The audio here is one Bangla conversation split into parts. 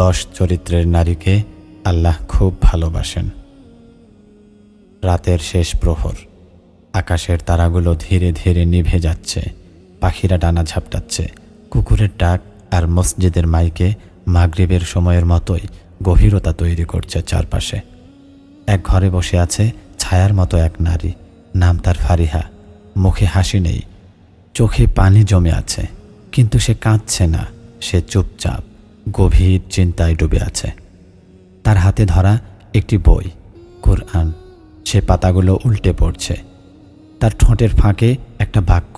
দশ চরিত্রের নারীকে আল্লাহ খুব ভালোবাসেন। রাতের শেষ প্রহর, আকাশের তারাগুলো ধীরে ধীরে নিভে যাচ্ছে, পাখিরা ডানা ঝাপটাচ্ছে, কুকুরের ডাক আর মসজিদের মাইকে মাগরিবের সময়ের মতোই গভীরতা তৈরি করছে চারপাশে। এক ঘরে বসে আছে ছায়ার মতো এক নারী, নাম তার ফারিহা, মুখে হাসি নেই, চোখে পানি জমে আছে, কিন্তু সে কাঁদছে না, সে চুপচাপ। গভীর চিন্তায় ডুবে আছে। তার হাতে ধরা একটি বই, কোরআন। সে পাতাগুলো উল্টে পড়ছে। তার ঠোঁটের ফাঁকে একটা বাক্য,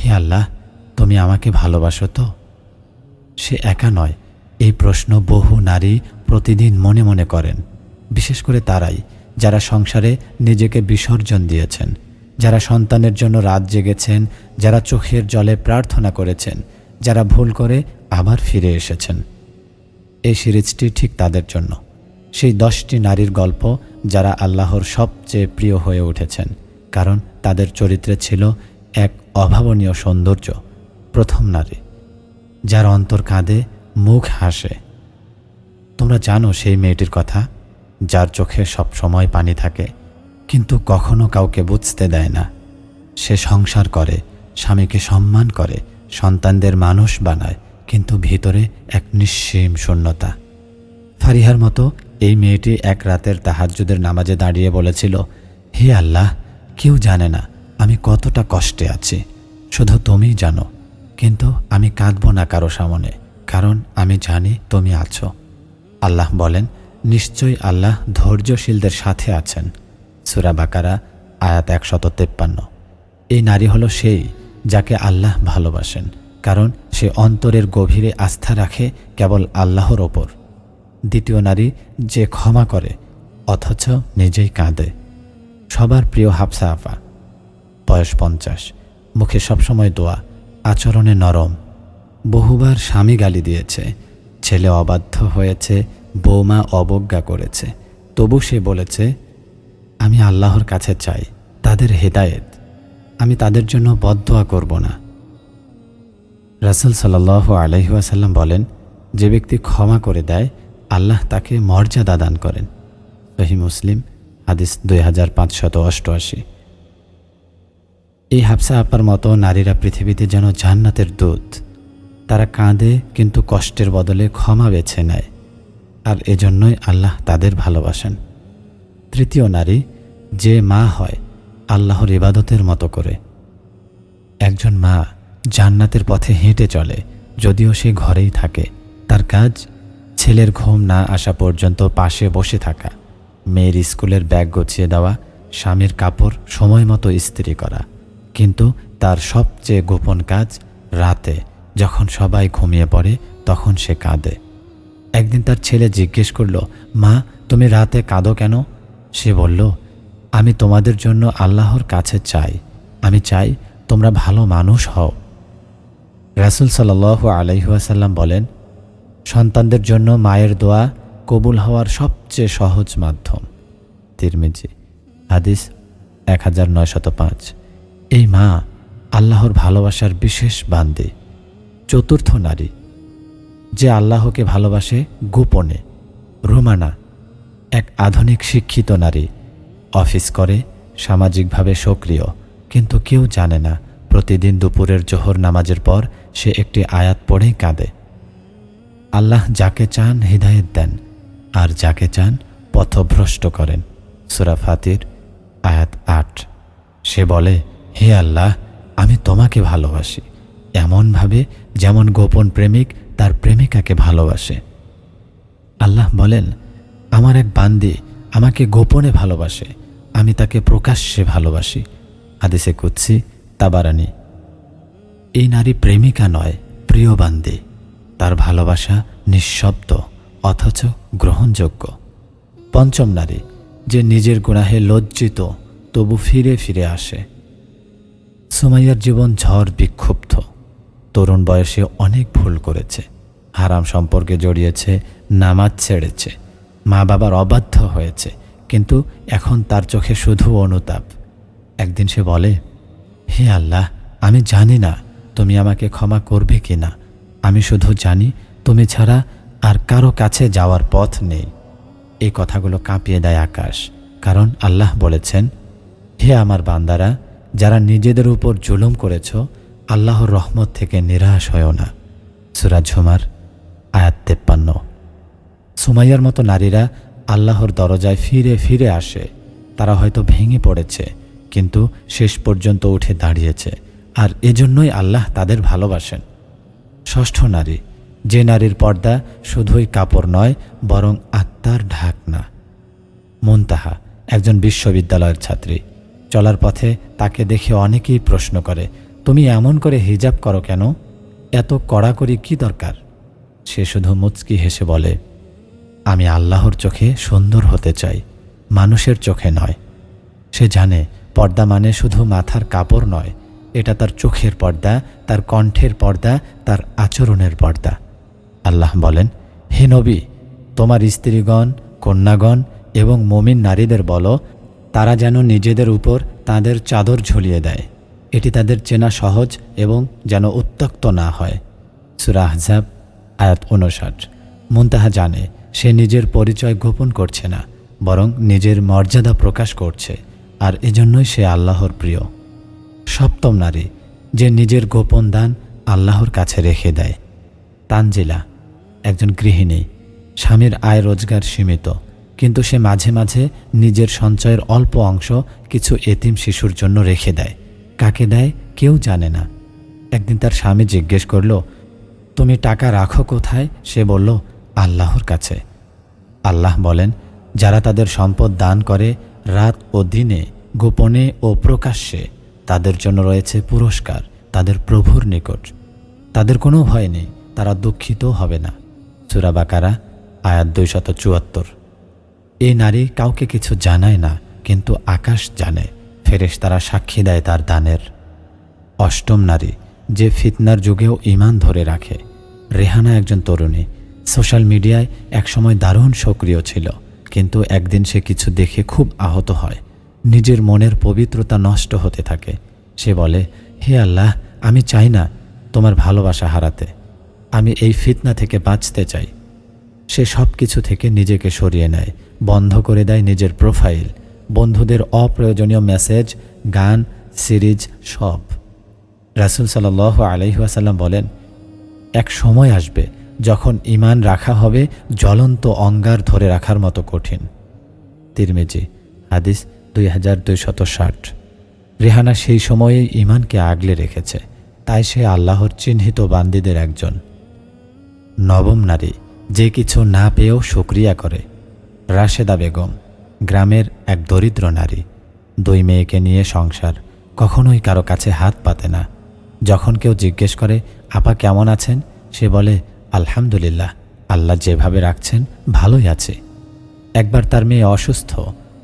হে আল্লাহ, তুমি আমাকে ভালোবাসো তো? সে একা নয়, এই প্রশ্ন বহু নারী প্রতিদিন মনে মনে করেন। বিশেষ করে তারাই, যারা সংসারে নিজেকে বিসর্জন দিয়েছেন, যারা সন্তানের জন্য রাত জেগেছেন, যারা চোখের জলে প্রার্থনা করেছেন, যারা ভুল করে আবার ফিরে এসেছেন। এই সিরিজটি ঠিক তাদের জন্য। সেই দশটি নারীর গল্প যারা আল্লাহর সবচেয়ে প্রিয় হয়ে উঠেছেন, কারণ তাদের চরিত্রে ছিল এক অভাবনীয় সৌন্দর্য, প্রথম নারী, যার অন্তর কাঁদে মুখ হাসে। তোমরা জানো সেই মেয়েটির কথা, যার চোখে সব সময় পানি থাকে, কিন্তু কখনো কাউকে বুঝতে দেয় না। সে সংসার করে, স্বামীকে সম্মান করে, সন্তানদের মানুষ বানায় কিন্তু ভিতরে এক নিঃসীম শূন্যতা। ফারিহার মতো এই মেয়েটি এক রাতের তাহাজ্জুদের নামাজে দাঁড়িয়ে বলেছিল, হে আল্লাহ, কেউ জানে না আমি কতটা কষ্টে আছি। শুধু তুমিই জানো, কিন্তু আমি কাঁদব না কারও সামনে, কারণ আমি জানি তুমি আছো। আল্লাহ বলেন, নিশ্চয়ই আল্লাহ ধৈর্যশীলদের সাথে আছেন। সুরা বাকারা, আয়াত একশত তেপ্পান্ন। এই নারী হলো সেই যাকে আল্লাহ ভালোবাসেন। কারণ সে অন্তরের গভীরে আস্থা রাখে কেবল আল্লাহর ওপর। দ্বিতীয় নারী যে ক্ষমা করে, অথচ নিজেই কাঁদে। সবার প্রিয় হাফসা আফা। বয়স পঞ্চাশ। মুখে সবসময় দোয়া। আচরণে নরম। বহুবার স্বামী গালি দিয়েছে। ছেলে অবাধ্য হয়েছে, বৌমা অবজ্ঞা করেছে। তবু সে বলেছে, আমি আল্লাহর কাছে চাই, তাদের হেদায়েত। আমি তাদের জন্য বদদোয়া করব না। রাসুল সাল্লাহ আলহিহাসাল্লাম বলেন, যে ব্যক্তি ক্ষমা করে দেয়, আল্লাহ তাকে মর্যাদা দান করেন। সহি মুসলিম, হাদিস দুই হাজার পাঁচশত অষ্টআশি। এই হাফসা আপার মতো নারীরা পৃথিবীতে যেন জান্নাতের দূত। তারা কাঁদে, কিন্তু কষ্টের বদলে ক্ষমা বেছে নেয়। আর এজন্যই আল্লাহ তাদের ভালোবাসেন। তৃতীয় নারী, যে মা হয়, আল্লাহর ইবাদতের মতো করে। একজন মা জান্নাতের পথে হেঁটে চলে, যদিও সে ঘরেই থাকে। তার কাজ, ছেলের ঘুম না আসা পর্যন্ত পাশে বসে থাকা, মেয়ের স্কুলের ব্যাগ গুছিয়ে দেওয়া, স্বামীর কাপড় সময় মতো ইস্ত্রি করা। কিন্তু তার সবচেয়ে গোপন কাজ, রাতে যখন সবাই ঘুমিয়ে পড়ে, তখন সে কাঁদে। একদিন তার ছেলে জিজ্ঞেস করল, মা, তুমি রাতে কাঁদো কেন? সে বলল, আমি তোমাদের জন্য আল্লাহর কাছে চাই। আমি চাই তোমরা ভালো মানুষ হও। রাসুল সাল আলাইহাসাল্লাম বলেন, সন্তানদের জন্য মায়ের দোয়া কবুল হওয়ার সবচেয়ে সহজ মাধ্যম। তিরমিজি, হাদিস এক হাজার নয়শত পাঁচ। এই মা আল্লাহর ভালোবাসার বিশেষ বান্দি, চতুর্থ নারী। যে আল্লাহকে ভালোবাসে গোপনে, রোমানা, এক আধুনিক শিক্ষিত নারী। অফিস করে, সামাজিকভাবে সক্রিয়, কিন্তু কেউ জানে না, প্রতিদিন দুপুরের জোহর নামাজের পর সে একটি আয়াত পড়েই কাঁদে। আল্লাহ যাকে চান হৃদায়ত দেন, আর যাকে চান পথভ্রষ্ট করেন। সুরা ফাতির, আয়াত আট। সে বলে, হে আল্লাহ, আমি তোমাকে ভালোবাসি, এমনভাবে যেমন গোপন প্রেমিক তার প্রেমিকাকে ভালোবাসে। আল্লাহ বলেন, আমার এক বান্দি আমাকে গোপনে ভালোবাসে, আমি তাকে প্রকাশ্যে ভালোবাসি। হাদিসে কুৎসি তাবারানি এই নারী প্রেমিকা নয়, প্রিয় বান্দি। তার ভালোবাসা নিঃশব্দ, অথচ গ্রহণযোগ্য। পঞ্চম নারী, যে নিজের গুণাহে লজ্জিত, তবু ফিরে ফিরে আসে। সুমাইয়ার জীবন ঝড় বিক্ষুব্ধ। তরুণ বয়সে অনেক ভুল করেছে। হারাম সম্পর্কে জড়িয়েছে, নামাজ ছেড়েছে। মা বাবার অবাধ্য হয়েছে, কিন্তু এখন তার চোখে শুধু অনুতাপ। একদিন সে বলে, হে আল্লাহ, আমি জানি না তুমি আমাকে ক্ষমা করবে কি না আমি শুধু জানি, তুমি ছাড়া আর কারও কাছে যাওয়ার পথ নেই। এই কথাগুলো কাঁপিয়ে দেয় আকাশ, কারণ আল্লাহ বলেছেন, হে আমার বান্দারা, যারা নিজেদের উপর জুলুম করেছ, আল্লাহর রহমত থেকে নিরাশ হয়েও না। সুরাজ ঝুমার, আয়াত তেপ্পান্ন। সুমাইয়ার মতো নারীরা আল্লাহর দরজায় ফিরে ফিরে আসে। তারা হয়তো ভেঙে পড়েছে, কিন্তু শেষ পর্যন্ত উঠে দাঁড়িয়েছে। আর এজন্যই আল্লাহ তাদের ভালোবাসেন। ষষ্ঠ নারী, যে নারীর পর্দা শুধুই কাপড় নয়, বরং আত্মার ঢাকনা। মুনতাহা, একজন বিশ্ববিদ্যালয়ের ছাত্রী, চলার পথে তাকে দেখে অনেকেই প্রশ্ন করে, তুমি এমন করে হিজাব করো কেন? এত কড়াকড়ি কি দরকার? সে শুধু মুচকি হেসে বলে, আমি আল্লাহর চোখে সুন্দর হতে চাই, মানুষের চোখে নয়। সে জানে পর্দা মানে শুধু মাথার কাপড় নয় এটা তার চোখের পর্দা, তার কণ্ঠের পর্দা, তার আচরণের পর্দা। আল্লাহ বলেন, হে নবী, তোমার স্ত্রীগণ, কন্যাগণ এবং মমিন নারীদের বলো, তারা যেন নিজেদের উপর তাদের চাদর ঝুলিয়ে দেয়। এটি তাদের চেনা সহজ এবং যেন উত্তক্ত না হয়। সুরা আহজাব, আয়াত উনষাট মুনতাহা জানে, সে নিজের পরিচয় গোপন করছে না, বরং নিজের মর্যাদা প্রকাশ করছে, আর এজন্যই সে আল্লাহর প্রিয়। সপ্তম নারী, যে নিজের গোপন দান আল্লাহর কাছে রেখে দেয়। তানজিলা, একজন গৃহিণী, স্বামীর আয় রোজগার সীমিত, কিন্তু সে মাঝে মাঝে নিজের সঞ্চয়ের অল্প অংশ কিছু এতিম শিশুর জন্য রেখে দেয়। কাকে দেয় কেউ জানে না। একদিন তার স্বামী জিজ্ঞেস করল, তুমি টাকা রাখো কোথায়? সে বলল, আল্লাহর কাছে। আল্লাহ বলেন, যারা তাদের সম্পদ দান করে রাত ও দিনে, গোপনে ও প্রকাশ্যে তাদের জন্য রয়েছে পুরস্কার, তাদের প্রভুর নিকট। তাদের কোনো ভয় নেই, তারা দুঃখিত হবে না। সুরাবাকারা আয়াত দুইশত চুয়াত্তর। এই নারী কাউকে কিছু জানায় না, কিন্তু আকাশ জানে ফেরেশ তারা সাক্ষী দেয় তার দানের। অষ্টম নারী, যে ফিতনার যুগেও ইমান ধরে রাখে। রেহানা একজন তরুণী, সোশ্যাল মিডিয়ায় একসময় দারুণ সক্রিয় ছিল, কিন্তু একদিন সে কিছু দেখে খুব আহত হয়। নিজের মনের পবিত্রতা নষ্ট হতে থাকে। সে বলে, হে আল্লাহ, আমি চাই না তোমার ভালোবাসা হারাতে। আমি এই ফিতনা থেকে বাঁচতে চাই। সে সব কিছু থেকে নিজেকে সরিয়ে নেয়, বন্ধ করে দেয় নিজের প্রোফাইল, বন্ধুদের অপ্রয়োজনীয় মেসেজ, গান, সিরিজ, সব। রাসুল সাল আলহিহাসাল্লাম বলেন, এক সময় আসবে যখন ইমান রাখা হবে জ্বলন্ত অঙ্গার ধরে রাখার মতো কঠিন। তিরমিজি, হাদিস দুই হাজার দুইশত ষাট। রেহানা সেই সময়ে ইমানকে আগলে রেখেছে। তাই সে আল্লাহর চিহ্নিত বান্দিদের একজন। নবম নারী, যে কিছু না পেয়েও সুক্রিয়া করে। রাশেদা বেগম, গ্রামের এক দরিদ্র নারী। দুই মেয়েকে নিয়ে সংসার, কখনোই কারও কাছে হাত পাতে না। যখন কেউ জিজ্ঞেস করে, আপা কেমন আছেন? সে বলে, আলহামদুলিল্লাহ, আল্লাহ যেভাবে রাখছেন, ভালোই আছে। একবার তার মেয়ে অসুস্থ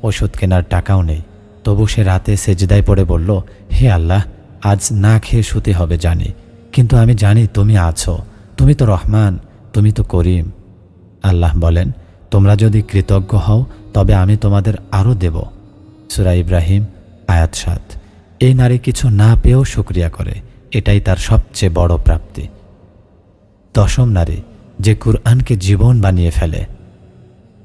ওষুধ কেনার টাকাও নেই। তবু সে রাতে সেজদায় পড়ে বলল, হে আল্লাহ, আজ না খেয়ে শুতে হবে জানি। কিন্তু আমি জানি তুমি আছো। তুমি তো রহমান, তুমি তো করিম। আল্লাহ বলেন, তোমরা যদি কৃতজ্ঞ হও, তবে আমি তোমাদের আরও দেব। সুরা ইব্রাহিম, আয়াত সাত। এই নারী কিছু না পেয়েও শুক্রিয়া করে। এটাই তার সবচেয়ে বড় প্রাপ্তি। দশম নারী, যে কুরআনকে জীবন বানিয়ে ফেলে।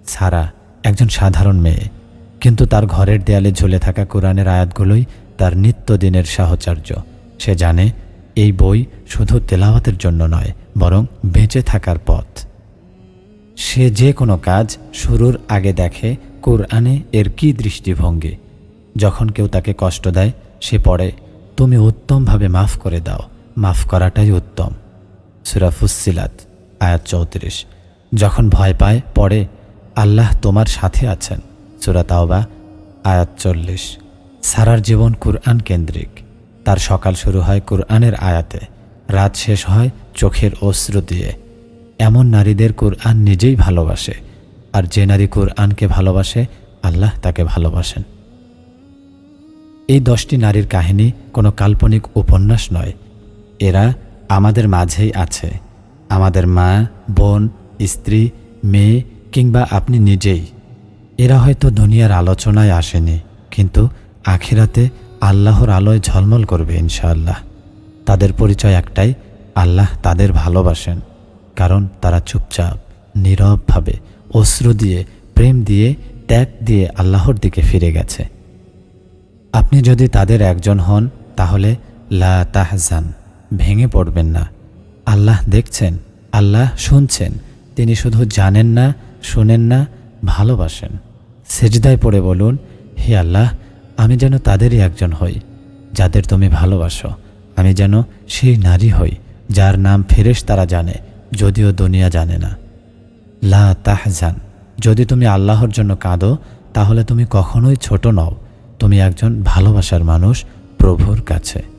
সারা, একজন সাধারণ মেয়ে। কিন্তু তার ঘরের দেয়ালে ঝুলে থাকা কোরআনের আয়াতগুলোই তার নিত্যদিনের সাহচর্য। সে জানে, এই বই শুধু তেলাওয়াতের জন্য নয়, বরং বেঁচে থাকার পথ। সে যে কোনো কাজ শুরুর আগে দেখে কোরআনে এর কি দৃষ্টিভঙ্গি। যখন কেউ তাকে কষ্ট দেয়, সে পড়ে, তুমি উত্তমভাবে মাফ করে দাও, মাফ করাটাই উত্তম। সুরাফুসিলাত আয়াত চৌত্রিশ। যখন ভয় পায়, পড়ে, আল্লাহ তোমার সাথে আছেন। সুরা তাওবা, আয়াত চল্লিশ। সারার জীবন কুরআন কেন্দ্রিক। তার সকাল শুরু হয় কুরআনের আয়াতে, রাত শেষ হয় চোখের অশ্রু দিয়ে। এমন নারীদের কুরআন নিজেই ভালোবাসে, আর যে নারী কুরআনকে ভালোবাসে, আল্লাহ তাকে ভালোবাসেন। এই দশটি নারীর কাহিনী কোনো কাল্পনিক উপন্যাস নয়। এরা আমাদের মাঝেই আছে। আমাদের মা, বোন, স্ত্রী, মেয়ে, কিংবা আপনি নিজেই। এরা হয়তো দুনিয়ার আলোচনায় আসেনি, কিন্তু আখিরাতে আল্লাহর আলোয় ঝলমল করবে ইনশাআল্লাহ। তাদের পরিচয় একটাই, আল্লাহ তাদের ভালোবাসেন, কারণ তারা চুপচাপ, নীরবভাবে অশ্রু দিয়ে, প্রেম দিয়ে, ত্যাগ দিয়ে আল্লাহর দিকে ফিরে গেছে। আপনি যদি তাদের একজন হন, তাহলে লা তাহজান, ভেঙে পড়বেন না। আল্লাহ দেখছেন, আল্লাহ শুনছেন, তিনি শুধু জানেন না, শোনেন না, ভালোবাসেন। সেজদায় পড়ে বলুন, হে আল্লাহ, আমি যেন তাদেরই একজন হই, যাদের তুমি ভালোবাসো। আমি যেন সেই নারী হই, যার নাম ফেরেশ তারা জানে, যদিও দুনিয়া জানে না। লা তাহজান, যদি তুমি আল্লাহর জন্য কাঁদো, তাহলে তুমি কখনোই ছোট নও। তুমি একজন ভালোবাসার মানুষ প্রভুর কাছে।